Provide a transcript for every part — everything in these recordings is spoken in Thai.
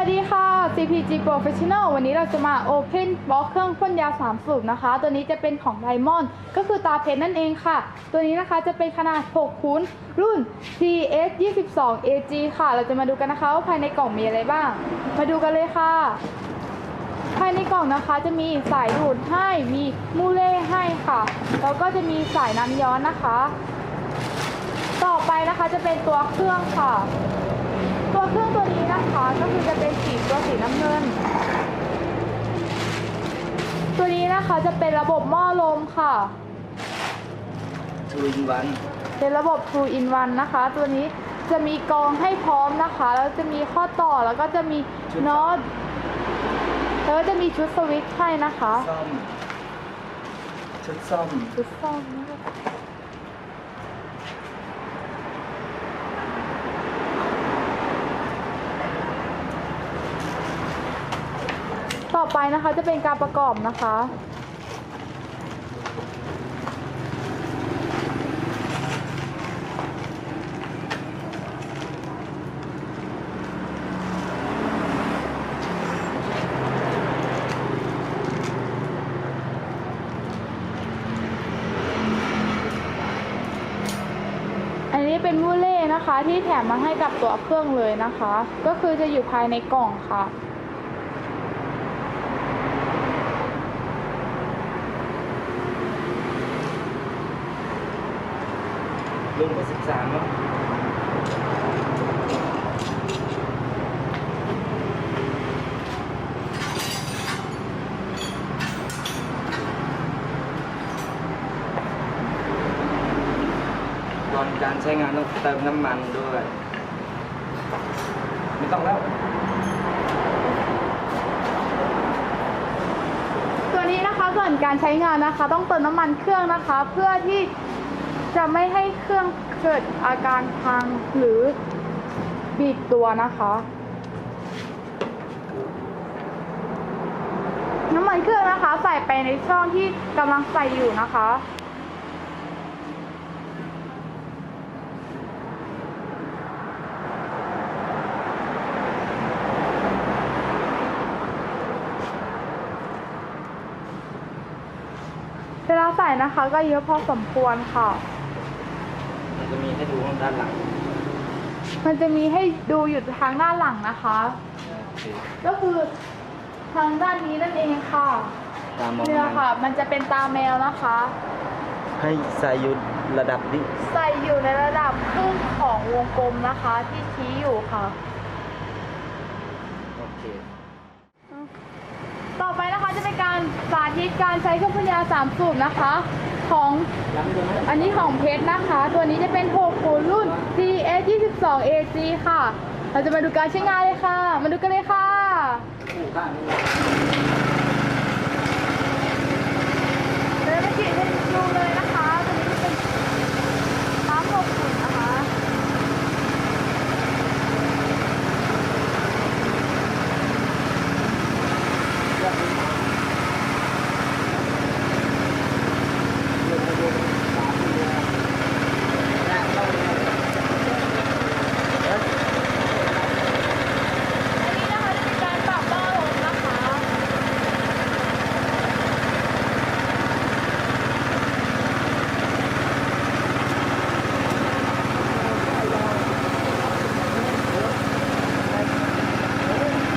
ัสดีค่ะ CPG Professional วันนี้เราจะมา Open Box เครื่องพ่นยา 3 สูบนะคะ ตัวนี้จะเป็นของ Diamond ก็คือตาเพชรนั่นเองค่ะ ตัวนี้นะคะจะเป็นขนาด 6 คูณรุ่น CS 22 AG ค่ะ เราจะมาดูกันนะคะว่าภายในกล่องมีอะไรบ้าง มาดูกันเลยค่ะ ภายในกล่องนะคะจะมีสายดูดให้ มีมูเล่ให้ค่ะ แล้วก็จะมีสายน้ำย้อนนะคะ ต่อไปนะคะจะเป็นตัวเครื่องค่ะ ตัวเครื่องตัวนี้นะคะก็คือจะเป็นสีตัวสีน้ำเงิน ตัวนี้นะคะจะเป็นระบบหม้อลมค่ะ ทูอินวันเป็นระบบ2 in 1นะคะ ตัวนี้จะมีกรองให้พร้อมนะคะ แล้วจะมีข้อต่อแล้วก็จะมีน็อตแล้วก็จะมีชุดสวิตช์ให้นะคะ ซ่อมชุดซ่อม ชุดซ่อมนะคะ ต่อไปนะคะจะเป็นการประกอบนะคะ อันนี้เป็นมูเล่นะคะที่แถมมาให้กับตัวเครื่องเลยนะคะ ก็คือจะอยู่ภายในกล่องค่ะ ลงไปศึกษาเนาะก่อนการใช้งานต้องเติมน้ำมันด้วย ไม่ต้องแล้ว ตัวนี้นะคะก่อนการใช้งานนะคะ ต้องเติมน้ำมันเครื่องนะคะ เพื่อที่ จะไม่ให้เครื่องเกิดอาการพังหรือบิดตัวนะคะ น้ำมันเครื่องนะคะใส่ไปในช่องที่กำลังใส่อยู่นะคะเวลาใส่นะคะก็เยอะพอสมควรค่ะ จะมีให้ดูด้านหลังมันจะมีให้ดูอยู่ทางด้านหลังนะคะ โอเคก็คือทางด้านนี้นั่นเองค่ะตามมองเนี่ยมันค่ะ มันจะเป็นตาแมวนะคะ ให้ใส่อยุดระดับนี้ใส่อยู่ในระดับครึ่งของวงกลมนะคะ ที่ชี้อยู่ค่ะ โอเค ต่อไปนะคะจะเป็นการสาธิตการใช้เครื่องพยาสามสูบนะคะ ของอันนี้ของเพชรนะคะ ตัวนี้จะเป็น6คูณรุ่น CS 22 AG ค่ะ เราจะมาดูการใช้งานเลยค่ะ มาดูกันเลยค่ะ คู่ข้างนี้ เดี๋ยวมาฉีดให้ดูเลยนะคะตัวนี้เป็นปั๊มหกสูบนะคะ อันนี้นะคะจะเป็นการปรับเบ้าลมนะคะ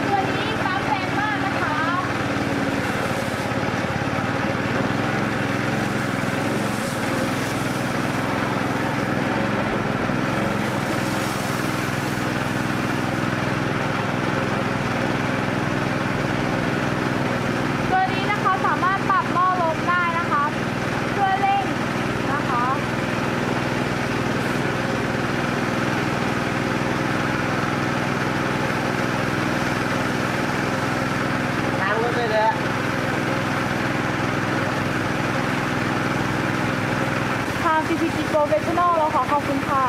ตัวนี้ปั๊มแรงมากนะคะ ตัวนี้นะคะสามารถปรับหม้อลมได้นะคะ เพื่อเร่งนะคะ ล้างรถได้เลยอะ PPG Professional เราขอขอบคุณค่ะ